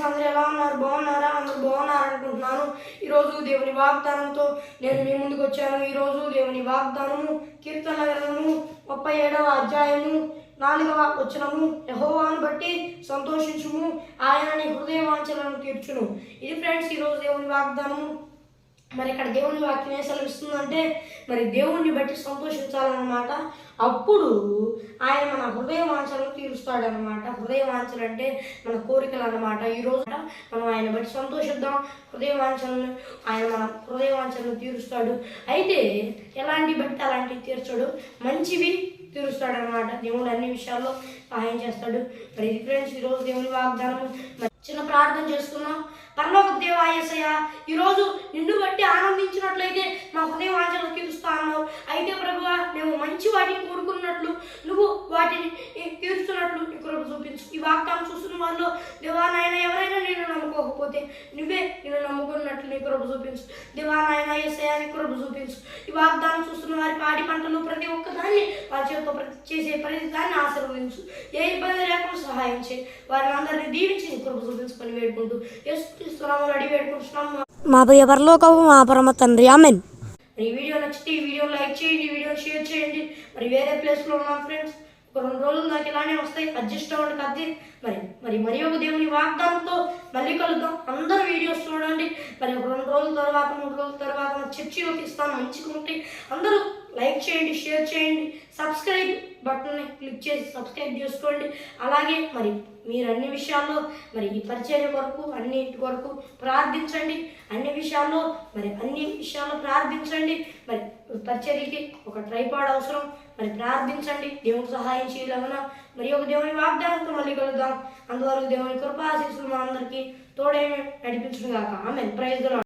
Friends అందరూ ఎలా ఉన్నారు? బాగున్నారా? అందరూ బాగున్నారు అనుకుంటున్నాను. ఈరోజు దేవుని వాగ్దానంతో నేను మీ ముందుకు వచ్చాను. ఈరోజు దేవుని వాగ్దానము కీర్తన గ్రంథము ముప్పై ఏడవ అధ్యాయము నాలుగవ వచనము. యహోవాను బట్టి సంతోషించుము. ఆయన నీ హృదయ వాంఛలను తీర్చును. ఇది ఫ్రెండ్స్ ఈరోజు దేవుని వాగ్దానము. మరి ఇక్కడ దేవుని వాక్యం ఏం సెలవిస్తుందంటే మరి దేవుణ్ణి బట్టి సంతోషించాలన్నమాట. అప్పుడు ఆయన మన హృదయ వాంఛలను తీరుస్తాడనమాట హృదయ వాంఛలు అంటే మన కోరికలు అన్నమాట ఈ రోజు మనం ఆయన బట్టి సంతోషిద్దాం. హృదయ వాంఛలను ఆయన మన హృదయ వాంఛలను తీరుస్తాడు. అయితే ఎలాంటి బట్టి అలాంటివి తీర్చడు? మంచివి తీరుస్తాడనమాట దేవుడు అన్ని విషయాల్లో సహాయం చేస్తాడు. మరి ఇది ఫ్రెండ్స్ ఈరోజు దేవుని వాగ్దానం చిన్న ప్రార్థన చేసుకున్నాం. పరలోక దేవాయసయ్య ఈరోజు నిన్ను బట్టి ఆనందించినట్లయితే మా హృదయ వాంఛలు తీరుస్తా అన్నావు అయితే ప్రభు మేము మంచి వాటిని కోరుకున్నట్లు నువ్వు వాటిని కృప చూపించు. ఈ వాగ్దానం చూస్తున్న వాళ్ళు దేవా నాయన ఎవరైనా నేను నమ్ముకోకపోతే నువ్వే నేను నమ్ముకున్నట్లు నీ కృప చూపించు. దేవా నాయన ఏసయ్య నీ కృప చూపించు. ఈ వాగ్దానం చూస్తున్న వారి పాడి పంటలు ప్రతి ఒక్కదాన్ని వారి చేతితో చేసే ప్రతి దాన్ని ఆశీర్వదించు. ఏ ఇబ్బంది లేకుండా సహాయం చేయి. వారిని అందరినీ దీవించి కృప చూపించుకొని వేడుకుంటూ ఎస్తున్నాము అడిగి వేడుకుంటున్నాము మా ప్రియ పరలోకము మా పరమ తండ్రి. ఆమెన్. ఈ వీడియో నచ్చితే ఈ వీడియో లైక్ చేయండి ఈ వీడియో షేర్ చేయండి. మరి వేరే ప్లేస్లో ఉన్నాం ఫ్రెండ్స్. ఒక రెండు రోజులు నాకు ఇలానే వస్తాయి. అడ్జస్ట్ అవ్వండి కద్ది. మరి మరి మరి ఒక దేవుని వాగ్దానంతో మళ్ళీ కలుద్దాం. అందరూ వీడియోస్ చూడండి. మరి ఒక రెండు రోజుల తర్వాత మూడు రోజుల తర్వాత చర్చిలోకి ఇస్తాను. మంచిగా అందరూ లైక్ చేయండి షేర్ చేయండి. సబ్స్క్రైబ్ బటన్ని క్లిక్ చేసి సబ్స్క్రైబ్ చేసుకోండి. అలాగే మరి మీరు అన్ని విషయాల్లో మరి ఈ పరిచయం కొరకు అన్నిటి కొరకు ప్రార్థించండి. అన్ని విషయాల్లో మరి అన్ని విషయాల్లో ప్రార్థించండి. మరి పరిచర్యకి ఒక ట్రైపాడ్ అవసరం. మరి ప్రార్థించండి. దేవునికి సహాయం చేయగలన మరి ఒక దేవుని వాగ్దానంతో మళ్ళీ కలుద్దాం. అందువరకు దేవుని కృపాశీస్సులు మా అందరికీ తోడే నడిపించుగాక ఆమె ప్రైజ్